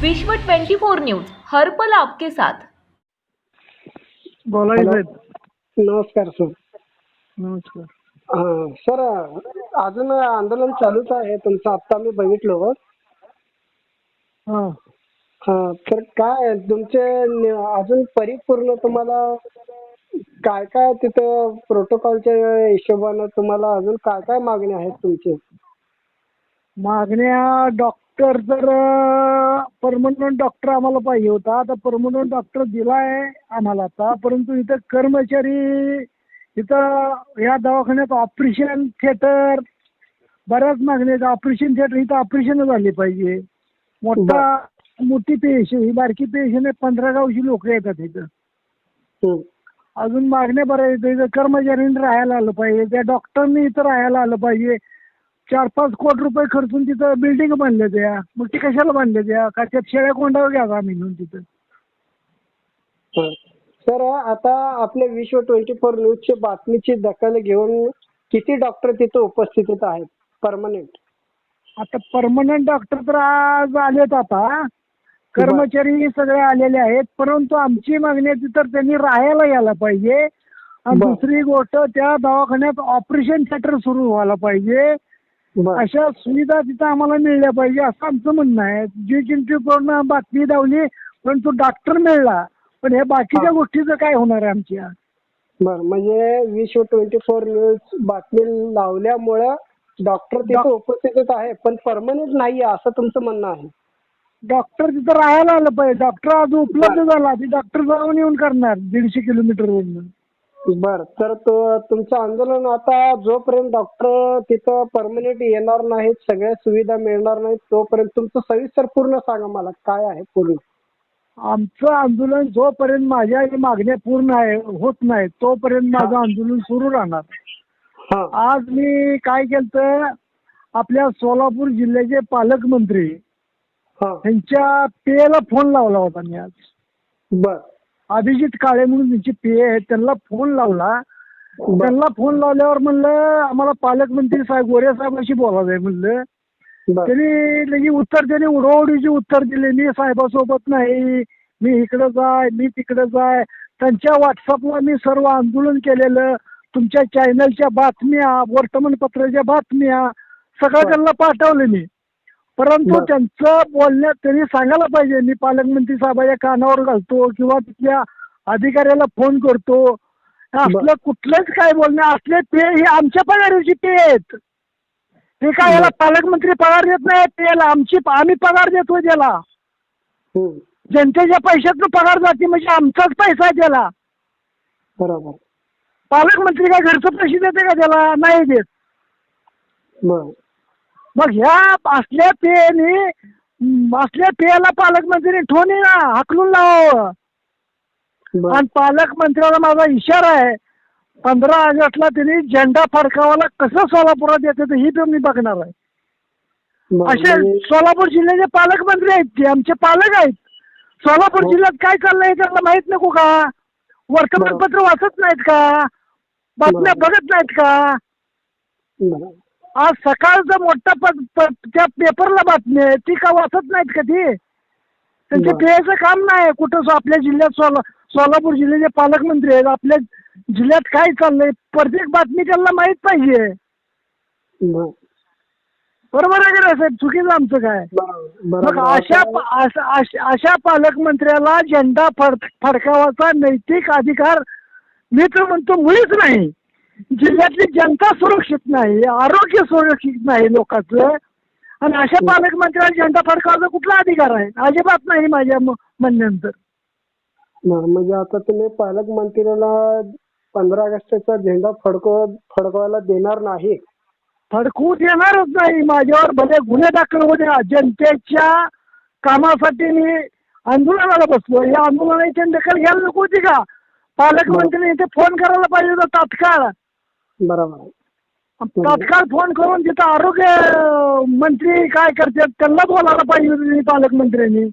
विश्व 24 न्यूज हर पल आपके साथ. बोला नमस्कार सर. नमस्कार. हा, सर अजून आंदोलन चालूच आहे. तुमचं आत्ता मी बघितलं हा. हा तर काय तुमचे न- अजून परिपूर्ण तुम्हाला काय काय तिथं प्रोटोकॉलच्या हिशोबानं तुम्हाला अजून काय काय मागण्या आहेत तुमचे? मागण्या डॉक्टर तर परमनंट डॉक्टर आम्हाला पाहिजे होता आता परमनंट डॉक्टर दिलाय आम्हाला आता. परंतु इथं कर्मचारी इथं या दवाखान्यात ऑपरेशन थिएटर बऱ्याच मागण्या आहेत. ऑपरेशन थिएटर इथं ऑपरेशन झाले पाहिजे. मोठा मोठी पेशंट ही बारकी पेशंट आहे पंधरा गावची लोक येतात इथं. अजून मागण्या बऱ्या इथं कर्मचाऱ्यांनी राहायला आलं पाहिजे. त्या डॉक्टरनी इथं राहायला आलं पाहिजे. चार पाच कोटी रुपये खर्चून तिथं बिल्डिंग बांधल्या त्या. मग ते कशाला बांधल्या त्या? का त्यात शेळ्या कोंडावर घ्यावा आम्ही नेऊन तिथं? हा. सर आता आपल्या विश्व ट्वेंटी फोर न्यूजची बातमीची दखल घेऊन किती डॉक्टर तिथं उपस्थित आहेत? परमनंट आता परमनंट डॉक्टर तर आज आलेत आता. कर्मचारी सगळे आलेले आहेत. परंतु आमची मागणी आहे ती तर त्यांनी राहायला यायला पाहिजे. आणि बर. दुसरी गोष्ट त्या दवाखान्यात ऑपरेशन थिएटर सुरू व्हायला पाहिजे. अशा सुविधा तिथं आम्हाला मिळल्या पाहिजे असं आमचं म्हणणं आहे. जी चिंटी पूर्ण बातमी धावली पण तो डॉक्टर मिळला. पण हे बाकीच्या. गोष्टीचं काय होणार आहे आमच्या? बर म्हणजे विश्व ट्वेंटी फोर न्यूज बातमी लावल्यामुळं डॉक्टर तिथं डॉ- उपस्थित आहे पण परमनंट नाहीये असं तुमचं म्हणणं आहे. डॉक्टर तिथं राहायला आलं पाहिजे. डॉक्टर आज उपलब्ध झाला. ती डॉक्टर जाऊन येऊन करणार दीडशे किलोमीटरवरून. बर तर तो- तुमचं आंदोलन आता जोपर्यंत डॉक्टर तिथं परमनंट येणार नाहीत सगळ्या सुविधा मिळणार नाहीत तोपर्यंत तुमचं सविस्तर पूर्ण सांगा मला काय आहे पूर्ण आमचं आंदोलन जोपर्यंत माझ्या मागण्या पूर्ण आहे होत नाही तोपर्यंत माझं आंदोलन सुरू राहणार. आज मी काय केलं आपल्या सोलापूर जिल्ह्याचे पालकमंत्री त्यांच्या पेला फोन लावला होता मी आज. बर. अभिजित काळे म्हणून त्यांची पे आहेत. त्यांना फोन लावला. त्यांना फोन लावल्यावर म्हणलं आम्हाला पालकमंत्री साहेब गोरे साहेबांशी बोलायचं आहे म्हणलं. त्यांनी लगे उत्तर त्यांनी उडवडीचे उत्तर दिले. मी साहेबासोबत नाही. मी इकडं जाय. मी तिकडं जाय. त्यांच्या व्हॉट्सअपला मी सर्व आंदोलन केलेलं. तुमच्या चॅनलच्या बातम्या वर्तमानपत्राच्या बातम्या सगळं. त्यांना पाठवलं मी. परंतु. त्यांचं बोलण्यात त्यांनी सांगायला पाहिजे. मी पालकमंत्री साहेबाच्या कानावर घालतो किंवा तिथल्या अधिकाऱ्याला फोन करतो. असलं कुठलंच काय बोलणं असले पे हे आमच्या पगाराची पे आहेत. ते काय याला पालकमंत्री पगार देत नाही त्याला आमची आम्ही पगार देतो त्याला हम्म. जनतेच्या पैशातनं पगार जाते म्हणजे आमचाच पैसा आहे त्याला. बरोबर. पालकमंत्री काय घरचं पैसे देते का त्याला? नाही देत. मग ह्या असल्या पेने असल्या पेयाला पालकमंत्र्यांनी ठोनी ना हाकलून लावावं आणि पालकमंत्र्याला माझा इशारा आहे पंधरा ऑगस्टला त्यांनी झेंडा फडकावाला कसं सोलापुरात येते हे पण मी बघणार आहे. असे म्हणजे- सोलापूर जिल्ह्याचे पालकमंत्री आहेत ते आमचे पालक आहेत सोलापूर. जिल्ह्यात काय चाललंय त्यांना माहीत नको का वर्तमानपत्र वाचत नाहीत का बातम्या. बघत नाहीत का. आज सकाळचं मोठा प- प- त्या पेपरला बातमी आहे ती का वाचत नाहीत का ती त्यांचे बरं. पेयाचं काम नाही कुठं सो- आपल्या जिल्ह्यात सोला सोलापूर जिल्ह्याचे पालकमंत्री आहेत आपल्या जिल्ह्यात काय चाललंय प्रत्येक बातमी त्यांना माहीत पाहिजे बर. बरोबर आहे का नाही साहेब चुकीचं आमचं काय बरोबर. मग बरोबर. अशा प- अशा अशा- अशा पालकमंत्र्याला झेंडा फड फडकावाचा नैतिक अधिकार मी तर म्हणतो मुळीच नाही जिल्ह्यातली जनता सुरक्षित नाही आरोग्य सुरक्षित नाही लोकांचं. आणि अशा पालकमंत्र्याला झेंडा फडकावाचा कुठला अधिकार आहे? अजिबात नाही माझ्या म्हणण्यानंतर. म्हणजे आता तुम्ही पालकमंत्र्याला पंधरा ऑगस्टचा झेंडा फडकव फडकवायला देणार नाही. फडकवू देणारच नाही. माझ्यावर भले गुन्हे दाखल होऊ द्या जनतेच्या कामासाठी मी आंदोलनाला बसलो या आंदोलनाची दखल घ्यायला नको होती का? पालकमंत्र्यांनी इथे फोन करायला पाहिजे होता तात्काळ. बरोबर आहे. तात्काळ फोन करून तिथं आरोग्य मंत्री काय करतात त्यांना बोलायला पाहिजे पालकमंत्र्यांनी.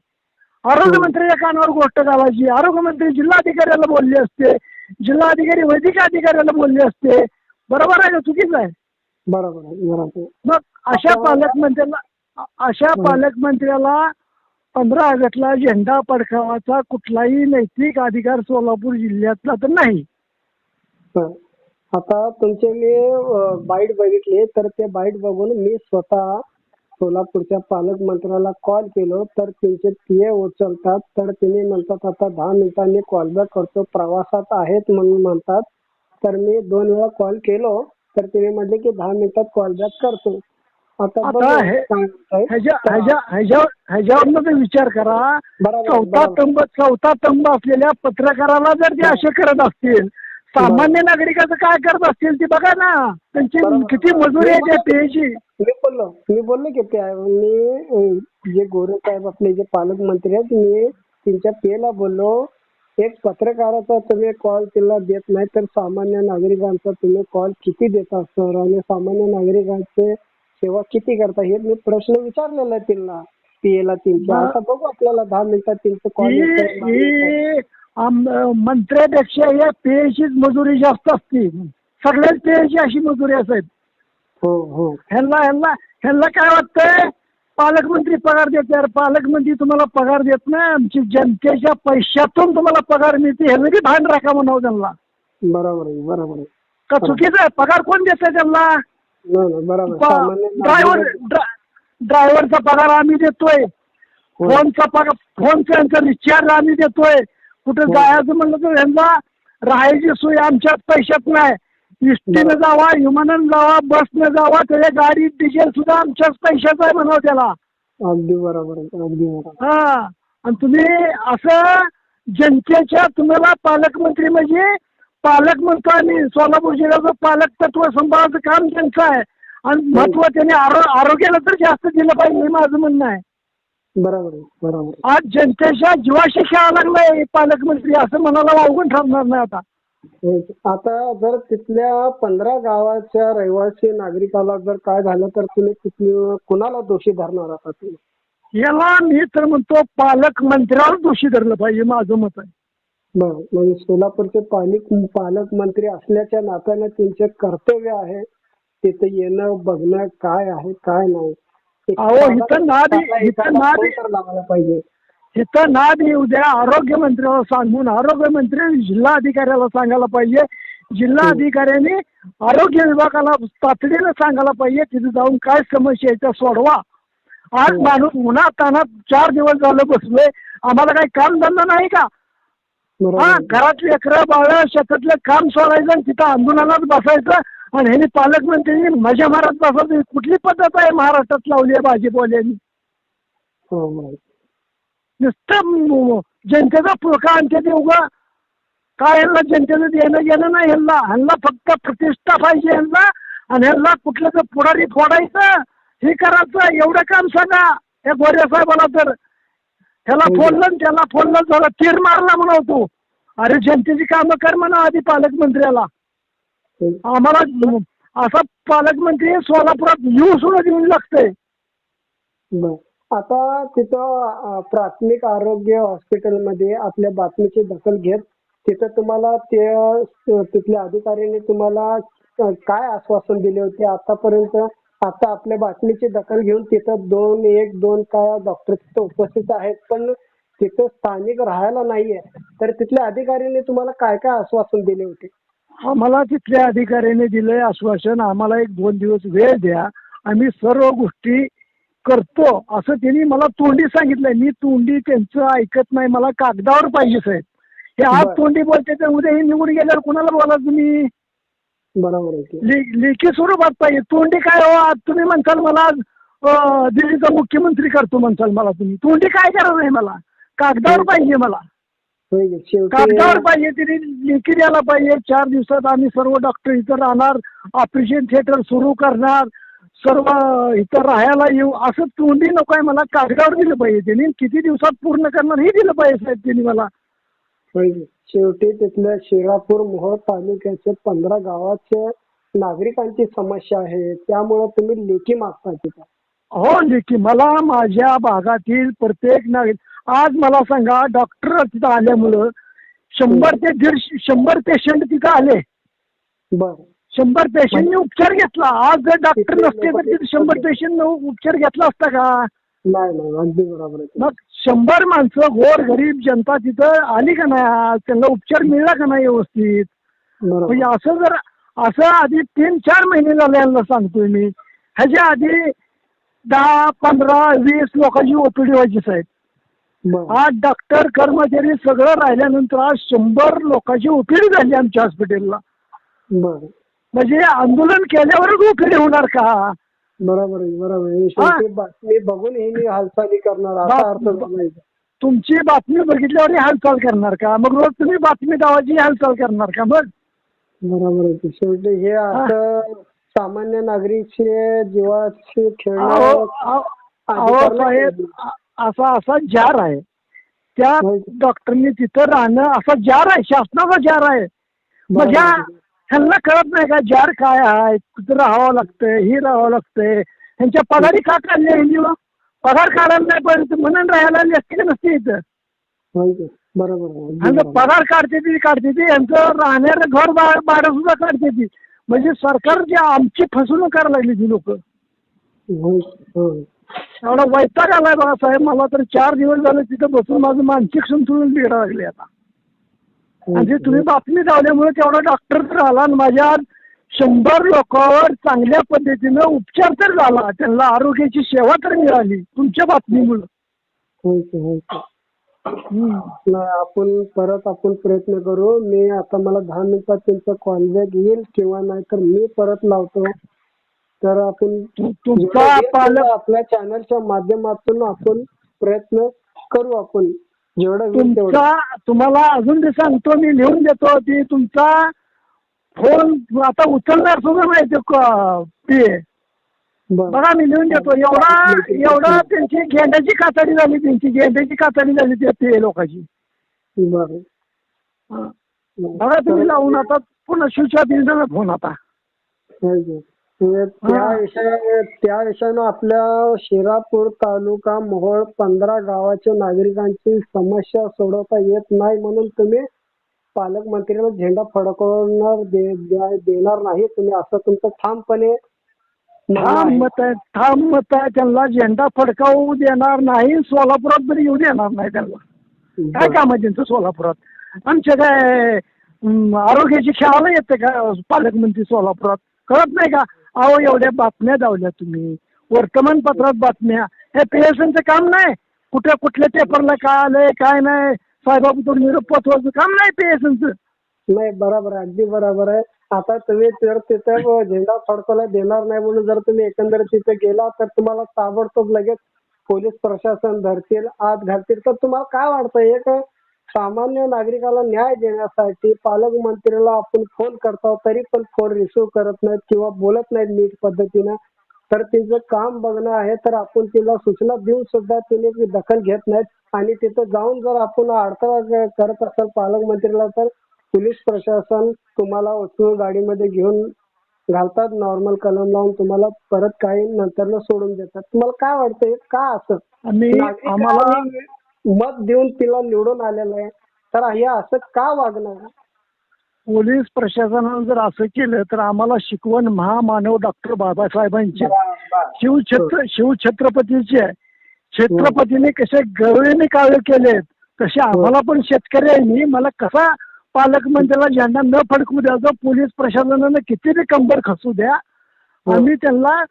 आरोग्यमंत्र्याच्या कानावर गोष्ट घालायची. आरोग्यमंत्री जिल्हाधिकाऱ्याला बोलले असते. जिल्हाधिकारी वैद्यकीय अधिकाऱ्याला बोलले असते. बरोबर आहे का? चुकीचं आहे. बरोबर आहे. बरोबर. मग अशा पालकमंत्र्याला अशा पालकमंत्र्याला पंधरा ऑगस्टला झेंडा फडकावाचा कुठलाही नैतिक अधिकार सोलापूर जिल्ह्यातला तर नाही. हं. आता तुमचे मी बाईट बघितली तर ते बाईट बघून मी स्वतः सोलापूरच्या पालकमंत्र्याला कॉल केलो तर त्यांचे पीए उचलतात तर तुम्ही म्हणतात आता दहा मिनिटांनी कॉल बॅक करतो प्रवासात आहेत म्हणून म्हणतात तर मी दोन वेळा कॉल केलो तर तुम्ही म्हटले की दहा मिनिटात कॉल बॅक करतो आता आता बघू हे- काय म्हणताय. ह्याच्या ह्याच्या ह्याच्या ह्याच्यावरनं तर विचार करा चौथा. तंब चौथा तंब असलेल्या पत्रकाराला जर ते असे करत असतील सामान्य नागरिकाचं काय करत असतील ते बघा ना. त्यांची. किती मजुरी आहे त्या पेची मी बोललो. मी बोललो की त्या मी जे गोरे साहेब आपले जे पालकमंत्री आहेत मी त्यांच्या पेला बोललो. एक पत्रकाराचा तुम्ही कॉल तिला देत नाही तर सामान्य नागरिकांचा तुम्ही कॉल किती देता सर आणि सामान्य नागरिकांचे सेवा किती करता? हे मी प्रश्न विचारलेला आहे तिला पीएला त्यांच्या आता बघू आपल्याला दहा मिनिटात त्यांचं कॉल मंत्र्यापेक्षा या पेशीच मजुरी जास्त असते. सगळ्याच पेशी अशी मजुरी असेल हो हो. ह्यांना ह्यांना ह्यांना काय वाटतंय? पालकमंत्री पगार देते. अरे पालकमंत्री तुम्हाला पगार देत नाही. आमची जनतेच्या पैशातून तुम्हाला पगार मिळते. ह्याचं बी भान राखा म्हणावं त्यांना. बरोबर आहे बरोबर आहे. का चुकीचं आहे? पगार कोण देतंय त्यांना? ड्रायव्हर ड्रायव्हरचा पगार आम्ही देतोय. हो. फोनचा पगार फोनचा रिचार्ज आम्ही देतोय. कुठं जायचं म्हणलं तर यांना राहायची सोय आमच्यात पैशात नाही. इष्टीनं जावा विमानानं जावा बसनं जावा त्याच्या गाडीत डिझेल सुद्धा आमच्याच पैशाचा आहे म्हणावं त्याला. अगदी बरोबर आहे अगदी बरोबर. हा आणि तुम्ही असं जनतेच्या तुम्हाला पालकमंत्री म्हणजे पालकमंत्र्यांनी सोलापूर जिल्ह्याचं पालक तत्व सांभाळायचं काम त्यांचं आहे. आणि महत्त्व त्यांनी आरो आरोग्याला तर जास्त दिलं पाहिजे हे माझं म्हणणं आहे. बरोबर आहे बरोबर आहे. आज जनतेच्या जीवाशी खेळा लागलाय पालकमंत्री असं म्हणायला वावगून ठरणार नाही आता. आता जर तिथल्या पंधरा गावाच्या रहिवासी नागरिकाला जर काय झालं तर तुम्ही तिथली कुणाला दोषी धरणार आता तुम्ही? याला मी तर म्हणतो पालकमंत्र्याला दोषी धरलं पाहिजे माझं मत आहे. बरं. म्हणजे सोलापूरचे पालिक पालकमंत्री असल्याच्या नात्याने त्यांचे कर्तव्य आहे तिथे येणं बघणं काय आहे काय नाही. अहो, इथं नादी- इथं नादी- पाहिजे. तिथं नाद येऊ द्या आरोग्यमंत्र्याला सांगून आरोग्यमंत्री जिल्हा अधिकाऱ्याला सांगायला पाहिजे. जिल्हा अधिकाऱ्यांनी आरोग्य विभागाला तातडीनं सांगायला पाहिजे तिथे जाऊन काय समस्या आहे त्या सोडवा. आज माणूस उन्हात तानात चार दिवस झालं बसलोय आम्हाला काही काम धंदा नाही का? हा बरोबर घरातली अकरा बाळा शेतातलं काम सोडायचं आणि तिथं आंदोलनात बसायचं. आणि ह्यांनी पालकमंत्र्यांनी मजा मारत बसायचं. ही कुठली पद्धत आहे महाराष्ट्रात लावली आहे भाजीपाल्यानी हो, बरोबर. नुसतं म- जनतेचा पुळका आणते ते उगा काय ह्यांना जनतेचं देणं घेणं नाही ह्यांना? ह्यांना फक्त प्रतिष्ठा पाहिजे ह्यांना. आणि ह्यांना कुठलं तर पुढारी फोडायचं. हे करायचं एवढं काम सांगा. या गोऱ्या साहेबाला तर. ह्याला फोडलं आणि त्याला फोडलं झालं तीर मारला म्हणतो अरे जनतेची कामं कर म्हणा आधी पालकमंत्र्याला. आम्हाला म- असा पालकमंत्री सोलापुरात येऊ सुद्धा देऊन लागतंय. आता तिथं प्राथमिक आरोग्य हॉस्पिटलमध्ये आपल्या बातमीची दखल घेत तिथं तुम्हाला ते तिथल्या अधिकाऱ्यांनी तुम्हाला काय आश्वासन दिले होते आतापर्यंत? आता आपल्या बातमीची दखल घेऊन तिथं दोन एक दोन काय डॉक्टर तिथं उपस्थित आहेत पण तिथं स्थानिक राहायला नाहीये. तर तिथल्या अधिकाऱ्यांनी तुम्हाला काय काय आश्वासन दिले होते? आम्हाला तिथल्या अधिकाऱ्याने दिलंय आश्वासन आम्हाला एक दोन दिवस वेळ द्या आम्ही सर्व गोष्टी करतो असं त्यांनी मला तोंडी सांगितलंय. मी तोंडी त्यांचं ऐकत नाही मला कागदावर पाहिजे साहेब. हे आज. तोंडी बोलते तर उद्या हे निवडून गेल्यावर कुणाला बोला तुम्ही? बरोबर आहे की. ले- लेखी स्वरूपात पाहिजे. तोंडी काय हो? आज तुम्ही म्हणसाल मला आज अं, दिल्लीचा मुख्यमंत्री करतो म्हणसाल मला तुम्ही. तोंडी काय करत आहे मला? कागदावर पाहिजे मला. होय की? शेवटी कागदावर पाहिजे तिने लेखी द्यायला पाहिजे. चार दिवसात आम्ही सर्व डॉक्टर इथं राहणार ऑपरेशन थिएटर सुरू करणार सर्व इथं राहायला येऊ. असं तोंडी नको आहे मला. कागदावर दिलं पाहिजे त्यांनी किती दिवसात पूर्ण करणार हे दिलं पाहिजे साहेब त्यांनी मला. शेवटी तिथल्या शिरापूर मोहोळ तालुक्याच्या पंधरा गावाच्या नागरिकांची समस्या आहे. त्यामुळे तुम्ही लेखी मागता तिथं. हो लेखी. मला माझ्या भागातील प्रत्येक नागरिक आज मला सांगा डॉक्टर तिथं आल्यामुळं शंभर ते दीडशे शंभर पेशंट तिथं आले. बर. शंभर पेशंटने उपचार घेतला. आज जर डॉक्टर नसते तर तिथे शंभर पेशंट उपचार घेतला असता का? नाही नाही. अगदी बरोबर आहे. मग शंभर माणसं गोर गरीब जनता तिथं आली का नाही आज? त्यांना उपचार मिळला का नाही व्यवस्थित? म्हणजे असं जर असं आधी तीन चार महिने झाले यांना सांगतोय मी. ह्याच्या आधी दहा पंधरा वीस लोकांची ओपीडी व्हायची साहेब. आज डॉक्टर कर्मचारी सगळं राहिल्यानंतर आज शंभर लोकांची ओपीडी झाली आमच्या हॉस्पिटलला म्हणजे आंदोलन केल्यावरच ओपीडी होणार का? बरोबर आहे बरोबर आहे शेवटी बातमी बघून हे मी हालचाली करणार असा अर्थ. तुमची बातमी बघितल्यावर हालचाल करणार का मग रोज तुम्ही बातमी दावाची हालचाल करणार का मग बरोबर आहे. शेवटी हे असं सामान्य नागरिकचे जीवाशी खेळणं पाहिजे. अ- असा असा जार आहे त्या. डॉक्टरनी तिथं राहणं असा जार आहे शासनाचा जार आहे म्हणजे आहे. ह्यांना कळत नाही का जार काय आहे कुठं राहावं लागतंय ही राहावं लागतंय ह्यांच्या पगारी का काढले ह्यांनी मग? पगार काढायला नाही पाहिजे म्हणून राहायला नसते नसते इथं होय की. बरोबर आहे. अगदी आणि बरोबर. पगार काढते ती काढते ती यांचं राहणारं घर भा- भाडं सुद्धा काढते ती म्हणजे सरकार जे आमची फसवणूक करायला लागली ती लोक होय. होय. एवढा वैताग आलाय बघा साहेब मला तर चार दिवस झाले तिथं बसून माझं मानसिक संतुलन बिघडायला लागले आता आणि ते तुम्ही बातमी लावल्यामुळे तेवढा डॉक्टर तर आला आणि माझ्या शंभर लोकांवर चांगल्या पद्धतीनं उपचार तर झाला त्यांना आरोग्याची सेवा तर मिळाली तुमच्या बातमीमुळं होय की. होय की. हम्म. नाही, आपण परत आपण प्रयत्न करू मी आता मला दहा मिनिटात त्यांचा कॉल बॅक येईल किंवा नाही तर मी परत लावतो तर आपण तु- तुमचा पालक आपल्या चॅनलच्या माध्यमातून आपण प्रयत्न करू आपण जेवढं होईल तेवढं. तुमचा तुम्हाला अजून ते सांगतो मी लिहून देतो ती तुमचा फोन आता उचलणार सुद्धा नाही ते ते बरं. बघा मी लिहून देतो. एवढा एवढा त्यांची गेंड्याची कातडी झाली त्यांची गेंड्याची कातडी झाली त्या ते लोकांची. बरं. हा. बघा तुम्ही लावून आता पुन्हा शिवच्या दिवसाला फोन आता. होय की. त्या हा. विषया त्या विषयानं आपल्या शिरापूर तालुका मोहोळ पंधरा गावाच्या नागरिकांची समस्या सोडवता येत नाही म्हणून तुम्ही पालकमंत्र्यांना झेंडा फडकवणार दे- द्या- देणार नाही तुम्ही असं तुमचं ठामपणे ठाम. मत आहे ठाम मत आहे त्यांना झेंडा फडकावू देणार नाही सोलापुरात तरी येऊ देणार नाही त्यांना काय. काम आहे त्यांचं सोलापुरात आमच्या काय अं, आरोग्याची खेळायला येते का पालकमंत्री सोलापुरात कळत नाही का अहो एवढ्या बातम्या दावल्या तुम्ही. वर्तमानपत्रात बातम्या. हे पेशंटचं काम नाही. कुठे कुठल्या पेपरला काय आलंय काय नाही. साहेबाबद्दल निरोप पोचवायचं काम नाही पेशंटचं नाही बरोबर आहे. अगदी बरोबर आहे. आता तुम्ही जर तिथं झेंडा फडकवला देणार नाही म्हणून जर तुम्ही एकंदरीत तिथे गेला तर तुम्हाला ताबडतोब लगेच पोलीस प्रशासन धरतील आत घालतील. तर तुम्हाला काय वाटतं? एक सामान्य नागरिकाला न्याय देण्यासाठी पालकमंत्र्याला आपण फोन करतो तरी पण फोन रिसिव्ह करत नाहीत किंवा बोलत नाहीत नीट पद्धतीनं. तर तिचं काम बघणं आहे तर आपण तिला सूचना देऊन सुद्धा तिने दखल घेत नाहीत. आणि तिथं जाऊन जर आपण अडथळा करत असाल पालकमंत्र्याला तर पोलीस प्रशासन तुम्हाला उचलून गाडीमध्ये घेऊन घालतात नॉर्मल कलम लावून तुम्हाला परत काही नंतर सोडून देतात. तुम्हाला काय वाटतंय का असं? आम्हाला मत देऊन तिला निवडून आलेलं आहे. तर हे असं का वागणं पोलीस प्रशासनानं जर असं केलं तर आम्हाला शिकवण महामानव डॉक्टर बाबासाहेबांची. शिवछत्र शिवछत्रपतीचे आहे. छत्रपतीने कसे गरवेने कार्य केलेत तसे आम्हाला पण मी. मला कसा पालकमंत्र्याला झेंडा न फडकू द्यायचा पोलीस प्रशासनानं किती बी कंबर खसू द्या आम्ही त्यांना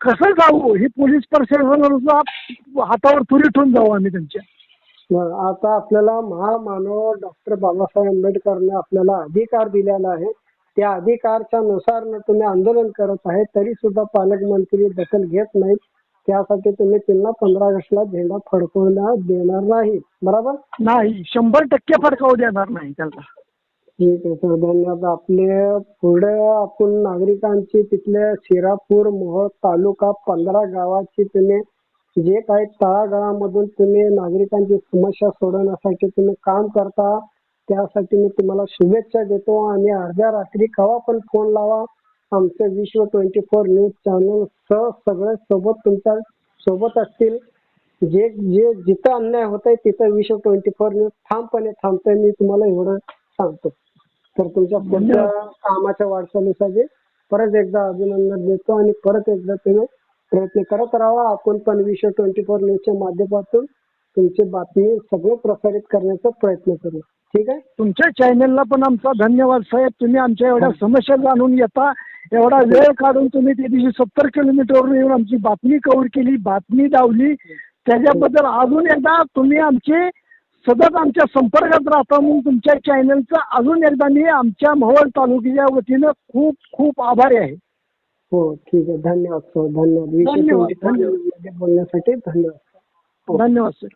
कसं जाऊ? ही पोलीस प्रशासनाचा हातावर तुरी ठेवून जाऊ आम्ही त्यांच्या. आता आपल्याला महामानव डॉक्टर बाबासाहेब आंबेडकरने आपल्याला अधिकार दिलेला आहे. त्या अधिकारच्या नुसार न तुम्ही आंदोलन करत आहे तरी सुद्धा पालकमंत्री दखल घेत नाहीत. त्यासाठी तुम्ही त्यांना पंधरा ऑगस्टला झेंडा फडकवण्यास देणार नाही. बरोबर? नाही शंभर टक्के फडकावू देणार नाही त्यांना. ठीक आहे सर. धन्यवाद. आपले पुढे आपण नागरिकांची तिथल्या शिरापूर मोहोळ तालुका पंधरा गावाची तुम्ही जे काही तळागाळामधून तुम्ही नागरिकांची समस्या सोडवण्यासाठी तुम्ही काम करता त्यासाठी मी तुम्हाला शुभेच्छा देतो. आणि अर्ध्या रात्री केव्हा पण फोन लावा. आमचे विश्व ट्वेंटी फोर न्यूज चॅनल सह सगळे सोबत तुमच्यासोबत असतील. जे जे जिथं अन्याय होत आहे तिथं विश्व ट्वेंटी फोर न्यूज ठामपणे थांबतोय मी तुम्हाला एवढं सांगतो. तर तुमच्या पुढच्या कामाच्या वाटचालीसाठी परत एकदा अभिनंदन देतो आणि परत एकदा तुम्ही प्रयत्न करत राहा आपण पण विश्व ट्वेंटी फोर न्यूजच्या माध्यमातून तुमची बातमी सगळे प्रसारित करण्याचा प्रयत्न करू. ठीक आहे? तुमच्या चॅनलला पण आमचा धन्यवाद साहेब. तुम्ही आमच्या एवढ्या समस्या जाणून येता एवढा वेळ काढून तुम्ही त्या दिवशी सत्तर किलोमीटरवरून येऊन आमची बातमी कव्हर केली बातमी दावली त्याच्याबद्दल अजून एकदा तुम्ही आमचे सतत आमच्या संपर्कात राहता म्हणून तुमच्या चॅनलचं अजून एकदा मी आमच्या मोहोळ तालुक्याच्या वतीनं खूप खूप आभारी आहे. हो ठीक आहे. धन्यवाद सर. धन्यवाद. धन्यवाद, बोलण्यासाठी धन्यवाद. धन्यवाद सर.